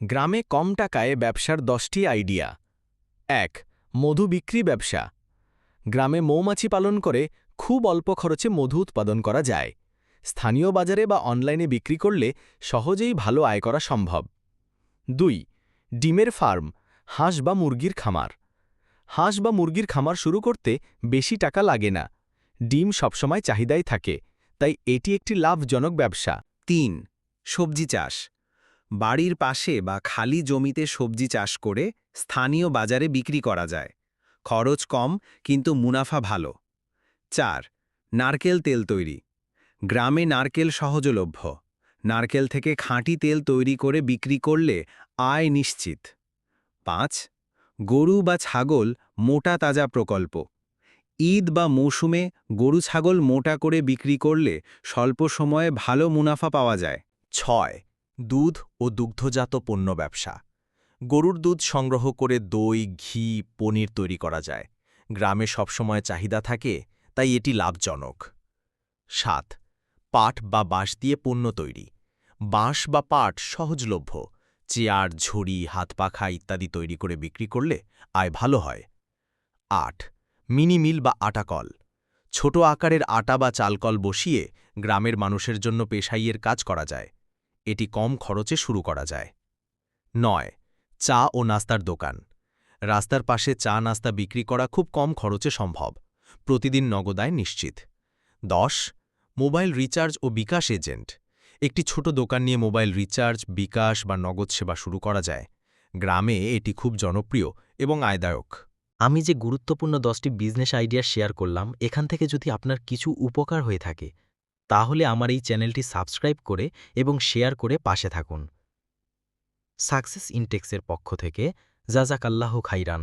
গ্রামে কম টাকায় ব্যবসার দশটি আইডিয়া। এক, মধু বিক্রি ব্যবসা। গ্রামে মৌমাছি পালন করে খুব অল্প খরচে মধু উৎপাদন করা যায়। স্থানীয় বাজারে বা অনলাইনে বিক্রি করলে সহজেই ভালো আয় করা সম্ভব। দুই, ডিমের ফার্ম, হাঁস বা মুরগির খামার। হাঁস বা মুরগির খামার শুরু করতে বেশি টাকা লাগে না। ডিম সবসময় চাহিদাই থাকে, তাই এটি একটি লাভজনক ব্যবসা। তিন, সবজি চাষ। বাড়ির পাশে বা খালি জমিতে সবজি চাষ করে স্থানীয় বাজারে বিক্রি করা যায়। খরচ কম, কিন্তু মুনাফা ভালো। চার, নারকেল তেল তৈরি। গ্রামে নারকেল সহজলভ্য। নারকেল থেকে খাঁটি তেল তৈরি করে বিক্রি করলে আয় নিশ্চিত। পাঁচ, গরু বা ছাগল মোটা তাজা প্রকল্প। ঈদ বা মৌসুমে গরু ছাগল মোটা করে বিক্রি করলে স্বল্প সময়ে ভালো মুনাফা পাওয়া যায়। ছয় দুধ ও দুগ্ধজাত পণ্য ব্যবসা। গরুর দুধ সংগ্রহ করে দই, ঘি, পনির তৈরি করা যায়। গ্রামে সবসময় চাহিদা থাকে, তাই এটি লাভজনক। সাত, পাট বা বাঁশ দিয়ে পণ্য তৈরি। বাঁশ বা পাট সহজলভ্য। চেয়ার, ঝুড়ি হাত পাখা ইত্যাদি তৈরি করে বিক্রি করলে আয় ভালো হয়। আট, মিনি মিল বা আটাকল। ছোট আকারের আটা বা চালকল বসিয়ে গ্রামের মানুষের জন্য পেশাইয়ের কাজ করা যায়। এটি কম খরচে শুরু করা যায়। নয়, চা ও নাস্তার দোকান। রাস্তার পাশে চা নাস্তা বিক্রি করা খুব কম খরচে সম্ভব। প্রতিদিন নগদায় নিশ্চিত। দশ, মোবাইল রিচার্জ ও বিকাশ এজেন্ট। একটি ছোট দোকান নিয়ে মোবাইল রিচার্জ, বিকাশ বা নগদ সেবা শুরু করা যায়। গ্রামে এটি খুব জনপ্রিয় এবং আয়দায়ক। আমি যে গুরুত্বপূর্ণ দশটি বিজনেস আইডিয়া শেয়ার করলাম, এখান থেকে যদি আপনার কিছু উপকার হয়ে থাকে তাহলে আমার এই চ্যানেলটি সাবস্ক্রাইব করে এবং শেয়ার করে পাশে থাকুন। সাকসেস ইনটেক্সের পক্ষ থেকে জাজাকাল্লাহ খাইরান।